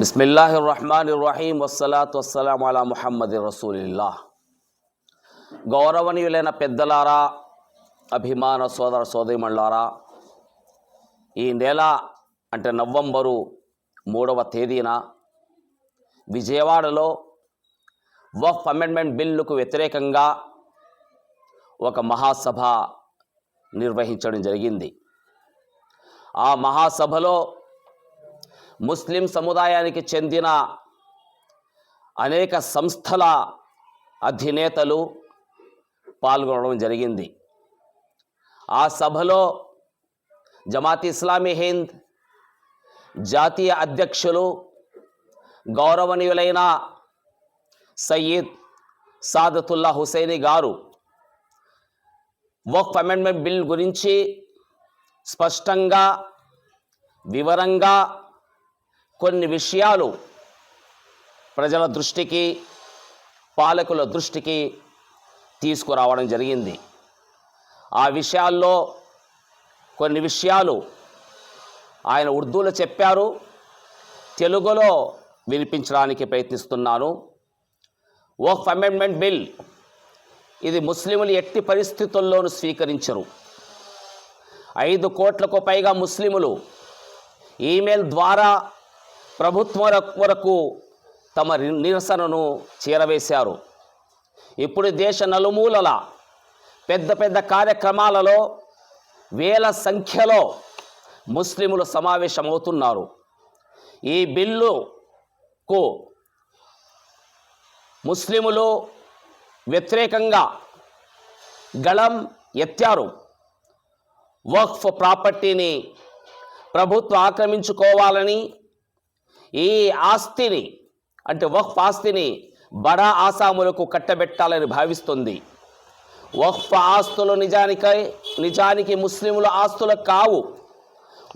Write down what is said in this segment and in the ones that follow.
బిస్మిల్లాహి రహమాన్ రహీం వస్సలాత్ వస్సలాం అలా ముహమ్మద్ రసూలిల్లా గౌరవనీయులైన పెద్దలారా అభిమాన సోదర సోదరిమణులారా ఈ నెల అంటే నవంబరు మూడవ తేదీన విజయవాడలో వఫ్ అమెండ్మెంట్ బిల్లుకు వ్యతిరేకంగా ఒక మహాసభ నిర్వహించడం జరిగింది. ఆ మహాసభలో ముస్లిం సముదాయానికి చెందిన అనేక సంస్థల అధినేతలు పాల్గొనడం జరిగింది. ఆ సభలో జమాత్ ఇస్లామీ హింద్ జాతీయ అధ్యక్షులు గౌరవనీయులైన సయ్యద్ సాదతుల్లా హుసేని గారు వక్ఫ్ అమెండ్మెంట్ బిల్ గురించి స్పష్టంగా వివరంగా కొన్ని విషయాలు ప్రజల దృష్టికి పాలకుల దృష్టికి తీసుకురావడం జరిగింది. ఆ విషయాల్లో కొన్ని విషయాలు ఆయన ఉర్దూలో చెప్పారు. తెలుగులో వినిపించడానికి ప్రయత్నిస్తున్నాను. Waqf amendment bill. ఇది ముస్లింలు ఎట్టి పరిస్థితుల్లోనూ స్వీకరించరు. ఐదు కోట్లకు పైగా ముస్లిములు ఈమెయిల్ ద్వారా ప్రభుత్వం వరకు తమ నిరసనను చేరవేశారు. ఇప్పుడు దేశ నలుమూలల పెద్ద పెద్ద కార్యక్రమాలలో వేల సంఖ్యలో ముస్లిములు సమావేశమవుతున్నారు. ఈ బిల్లుకు ముస్లిములు వ్యతిరేకంగా గళం ఎత్తారు. వక్ఫ్ ప్రాపర్టీని ప్రభుత్వం ఆక్రమించుకోవాలని ఈ ఆస్తిని అంటే వక్ఫ్ ఆస్తిని బడా ఆసాములకు కట్టబెట్టాలని భావిస్తుంది. వక్ఫ్ ఆస్తులు నిజానికై నిజానికి ముస్లిముల ఆస్తులు కావు.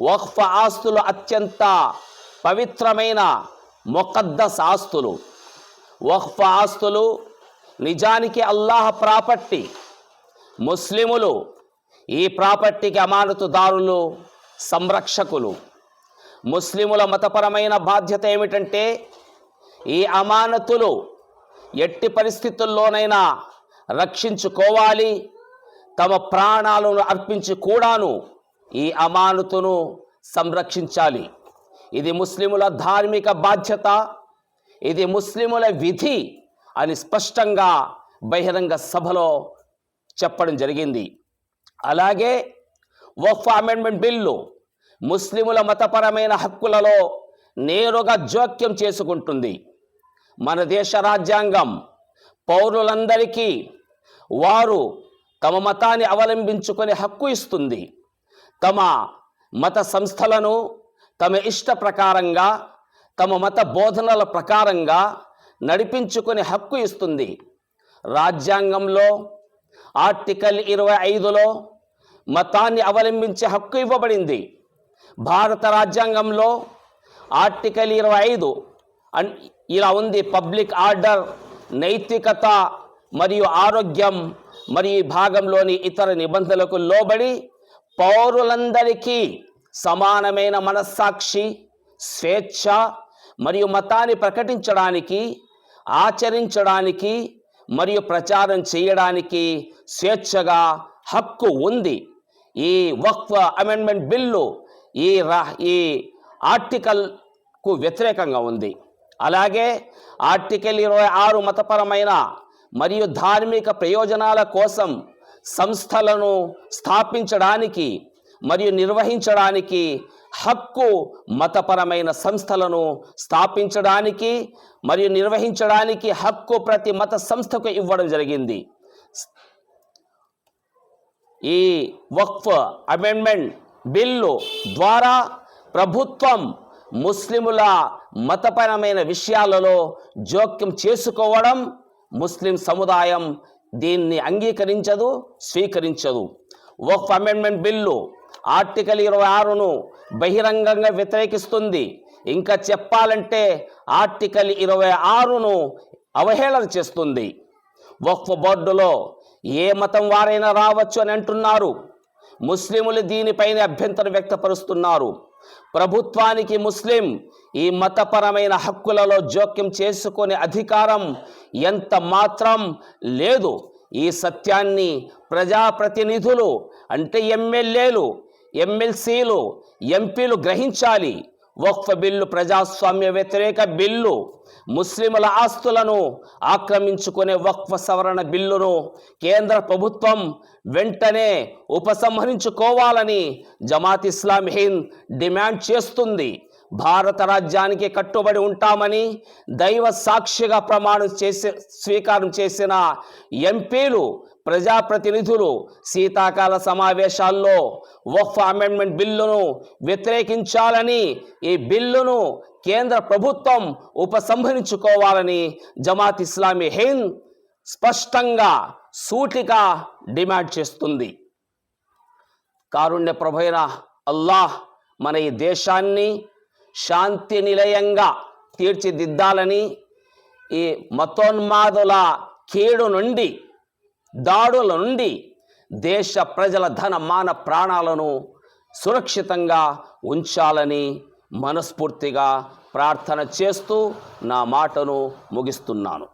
వక్ఫ్ ఆస్తులు అత్యంత పవిత్రమైన మొకద్దస్ ఆస్తులు. వక్ఫ్ ఆస్తులు నిజానికి అల్లాహ్ ప్రాపర్టీ. ముస్లిములు ఈ ప్రాపర్టీకి అమానతుదారులు సంరక్షకులు. ముస్లిముల మతపరమైన బాధ్యత ఏమిటంటే ఈ అమానతులు ఎట్టి పరిస్థితుల్లోనైనా రక్షించుకోవాలి తమ ప్రాణాలను అర్పించి కూడాను ఈ అమానతును సంరక్షించాలి. ఇది ముస్లిముల ధార్మిక బాధ్యత ఇది ముస్లిముల విధి అని స్పష్టంగా బహిరంగ సభలో చెప్పడం జరిగింది. అలాగే వఫ్ అమెండ్మెంట్ బిల్లు ముస్లిముల మతపరమైన హక్కులలో నేరుగా జోక్యం చేసుకుంటుంది. మన దేశ రాజ్యాంగం పౌరులందరికీ వారు తమ మతాన్ని అవలంబించుకునే హక్కు ఇస్తుంది. తమ మత సంస్థలను తమ ఇష్ట ప్రకారంగా తమ మత బోధనల ప్రకారంగా నడిపించుకునే హక్కు ఇస్తుంది. రాజ్యాంగంలో ఆర్టికల్ ఇరవై ఐదులో మతాన్ని అవలంబించే హక్కు ఇవ్వబడింది. భారత రాజ్యాంగంలో ఆర్టికల్ ఇరవై ఐదు ఇలా ఉంది. పబ్లిక్ ఆర్డర్ నైతికత మరియు ఆరోగ్యం మరియు ఈ భాగంలోని ఇతర నిబంధనలకు లోబడి పౌరులందరికీ సమానమైన మనస్సాక్షి స్వేచ్ఛ మరియు మతాన్ని ప్రకటించడానికి ఆచరించడానికి మరియు ప్రచారం చేయడానికి స్వేచ్ఛగా హక్కు ఉంది. ఈ వక్ఫ్ అమెండ్మెంట్ బిల్లు ఈ రా ఈ ఆర్టికల్కు వ్యతిరేకంగా ఉంది. అలాగే ఆర్టికల్ ఇరవై ఆరు మతపరమైన మరియు ధార్మిక ప్రయోజనాల కోసం సంస్థలను స్థాపించడానికి మరియు నిర్వహించడానికి హక్కు మతపరమైన సంస్థలను స్థాపించడానికి మరియు నిర్వహించడానికి హక్కు ప్రతి మత సంస్థకు ఇవ్వడం జరిగింది. ఈ వక్ఫ్ అమెండ్మెంట్ బిల్లు ద్వారా ప్రభుత్వం ముస్లిముల మతపరమైన విషయాలలో జోక్యం చేసుకోవడం ముస్లిం సముదాయం దీన్ని అంగీకరించదు స్వీకరించదు. వక్ఫ్ అమెండ్మెంట్ బిల్లు ఆర్టికల్ ఇరవై ఆరును బహిరంగంగా వ్యతిరేకిస్తుంది. ఇంకా చెప్పాలంటే ఆర్టికల్ ఇరవై ఆరును అవహేళన చేస్తుంది. వక్ఫ్ బోర్డులో ఏ మతం వారైనా రావచ్చు అని అంటున్నారు. ముస్లిములు దీనిపైన అభ్యంతరం వ్యక్తపరుస్తున్నారు. ప్రభుత్వానికి ముస్లిం ఈ మతపరమైన హక్కులలో జోక్యం చేసుకునే అధికారం ఎంత మాత్రం లేదు. ఈ సత్యాన్ని ప్రజాప్రతినిధులు అంటే ఎమ్మెల్యేలు ఎమ్మెల్సీలు ఎంపీలు గ్రహించాలి. వక్ఫ్ బిల్లు ప్రజాస్వామ్య వ్యతిరేక బిల్లు ముస్లింల ఆస్తులను ఆక్రమించుకునే వక్ఫ్ సవరణ బిల్లును కేంద్ర ప్రభుత్వం వెంటనే ఉపసంహరించుకోవాలని జమాత్ ఇస్లాం హింద్ డిమాండ్ చేస్తుంది. భారత రాజ్యానికి కట్టుబడి ఉంటామని దైవ సాక్షిగా ప్రమాణం చేసి స్వీకారం చేసిన ఎంపీలు ప్రజాప్రతినిధులు శీతాకాల సమావేశాల్లో వఫ్ అమెండ్మెంట్ బిల్లును వ్యతిరేకించాలని ఈ బిల్లును కేంద్ర ప్రభుత్వం ఉపసంహరించుకోవాలని జమాత్ ఇస్లామీ హింద్ స్పష్టంగా సూటిగా డిమాండ్ చేస్తుంది. కారుణ్య ప్రభైన అల్లాహ్ మన ఈ దేశాన్ని శాంతి నిలయంగా తీర్చిదిద్దాలని ఈ మతోన్మాదుల కీడు నుండి దాడుల నుండి దేశ ప్రజల ధన మాన ప్రాణాలను సురక్షితంగా ఉంచాలని మనస్ఫూర్తిగా ప్రార్థన చేస్తూ నా మాటను ముగిస్తున్నాను.